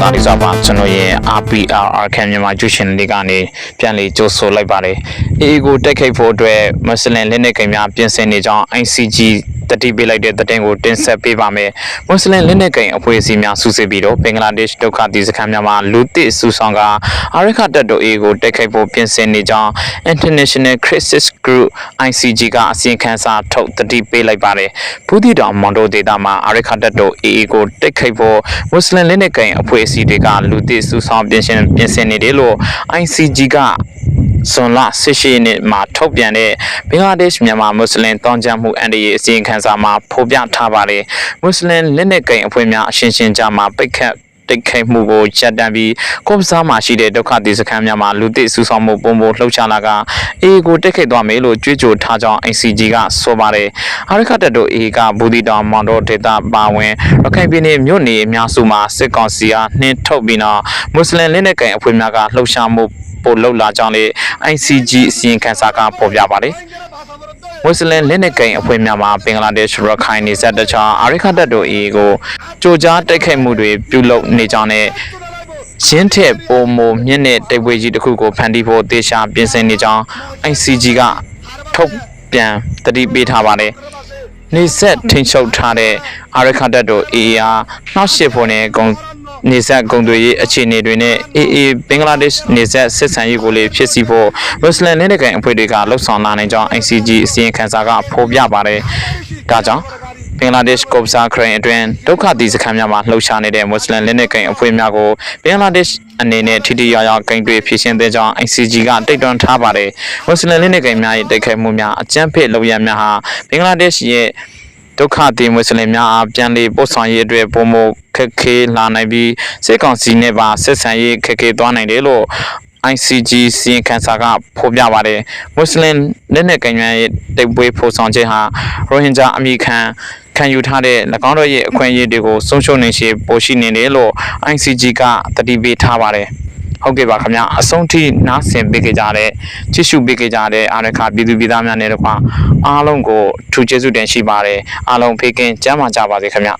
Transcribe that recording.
သားလေးစွာပါကျွန်တော်ရဲ့ RPR Arkan မြန်မာကျူရှင်လေးကနေပြန်လည်ကြိုဆိုလိုက်ပါတယ် AA ကိုတိုက်ခိုက်ဖို့အတွက်မွတ်စလင်လက်နက်ကိုင်များပြင်ဆင်နေကြောင်း ICG တတိပေးလိုက်တဲ့တဲ့ကိုတင်ဆက်ပေးပါမယ်မွတ်စလင်လက်နက်ကိုင်အဖွဲ့အစည်းများစုစည်းပြီးတော့ဘင်္ဂလားဒေ့ရှ်ဒုက္ခသည်စခန်းများမှာလူသစ်စုဆောင်ကအာရခတပ်တော် AA ကိုတိုက်ခိုက်ဖို့ပြင်ဆင်နေကြောင်း International Crisis Group ICG ကအစီရင်ခံစာထုတ်တတိပေးလိုက်ပါတယ်ဘူးတီတောင်မော်တိုဒေတာမှာအာရခတပ်တော် AA ကိုတိုက်ခိုက်ဖို့မွတ်စလင်လက်နက်ကိုင်အဖွဲ့အစည်းတွေကလူသစ်စုဆောင်ပြင်ဆင်ပြင်ဆင်နေတယ်လို့ ICG က ဇွန်လ18ရက်နေ့မှာထုတ်ပြန်တဲ့ဘင်္ဂလားဒေ့ရှ်မြန်မာမွတ်စလင်တောင်းကြမှုအန်ဒီရဲ့အစီရင်ခံစာမှာဖော်ပြထားပါတယ်မွတ်စလင်လက်နက်ကိုင်အဖွဲ့များအရှင်းရှင်းကြားမှာပိတ်ခတ်တိတ်ခိုက်မှုကိုချက်တန်းပြီးကော့ပစားမှာရှိတဲ့ဒုက္ခသည်စခန်းများမှာလူသစ်စုဆောင်မှုပုံပုံလှုပ်ရှားလာကအေကိုတိတ်ခိတ်သွားမယ်လို့ကြွေးကြော်ထားကြောင်း ICG ကဆိုပါတယ်အာရခတက်တို့အေကဘူဒီတောင်မောင်တော်ဒေတာပါဝင်ရခိုင်ပြည်နယ်မြို့နယ်အများစုမှာစစ်ကောင်စီကနှင်းထုတ်ပြီးတော့မွတ်စလင်လက်နက်ကိုင်အဖွဲ့များကလှုပ်ရှားမှု ပို့လှုပ်လာကြောင်းလေ ICG အစီရင်ခံစာကဖော်ပြပါတယ်။မွတ်စလင်လက်နက်ကိုင်အဖွဲ့များမှာဘင်္ဂလားဒေ့ရှ်ရခိုင်နေဆက်တခြားအာရိခတပ်တို့အေကိုကြိုကြားတိုက်ခိုက်မှုတွေပြုလုပ်နေကြောင်းနဲ့ရှင်းထက်ပုံမမြင့်တဲ့တိုက်ပွဲကြီးတစ်ခုကိုဖန်တီးဖို့တေချာပြင်ဆင်နေကြောင်း ICG ကထုတ်ပြန်တတိပေးထားပါတယ်။နေဆက်ထိန်ချုပ်ထားတဲ့အာရခတ်တပ်တို့ AA နှောက်ရှစ်ဖို့နဲ့ဂုံ နေဆက်ဂုံတွေရေးအခြေအနေတွေနဲ့ AA ဘင်္ဂလားဒေ့ရှ်နေဆက်စစ်ဆန်ရေးကိုလည်းဖြစ်စီဖို့မွတ်စလင်လက်နက်ကိုင်အဖွဲ့တွေကလှုပ်ဆောင်လာနိုင်ကြောင်း ICG အစီရင်ခံစာကဖော်ပြပါတယ်။ဒါကြောင့်ဘင်္ဂလားဒေ့ရှ်ကော့ပစာခရိုင်အတွင်းဒုက္ခသည်စခန်းများမှာလှုပ်ရှားနေတဲ့မွတ်စလင်လက်နက်ကိုင်အဖွဲ့များကိုဘင်္ဂလားဒေ့ရှ်အနေနဲ့ထိထိရောက်ရောက်ဂိမ်းတွေဖြည့်ရှင်းတဲ့ကြောင်း ICG ကတိုက်တွန်းထားပါတယ်။မွတ်စလင်လက်နက်ကိုင်များရဲ့တိုက်ခိုက်မှုများအကြမ်းဖက်လုပ်ရများဟာဘင်္ဂလားဒေ့ရှ်ရဲ့ ဒုက္ခသည်မွတ်စလင်များအားပြန်လည်ပို့ဆောင်ရေးအတွက်ပုံမခက်ခဲလာနိုင်ပြီးစစ်ကောင်စီနဲ့ပါဆက်ဆံရေးခက်ခဲသွားနိုင်တယ်လို့ ICG စီရင်ခံစာကဖော်ပြပါတယ်မွတ်စလင်လက်နက်ကင်ရရဲ့တိတ်ပွဲဖော်ဆောင်ခြင်းဟာရိုဟင်ဂျာအမိခံခံယူထားတဲ့၎င်းတို့ရဲ့အခွင့်အရေးတွေကိုဆုံးရှုံးနေရှိပိုရှိနေတယ်လို့ ICG ကတတိပေးထားပါတယ် ဟုတ်ကဲ့ပါခင်ဗျာအဆုံးထိနားဆင်ပေးကြတဲ့ကြည့်ရှုပေးကြတဲ့အားရခပြည်သူပြည်သားများနဲ့တကွာအားလုံးကိုထူကျေးဇူးတင်ရှိပါတယ်အားလုံးဖေးကင်းကျမ်းမာကြပါစေခင်ဗျာ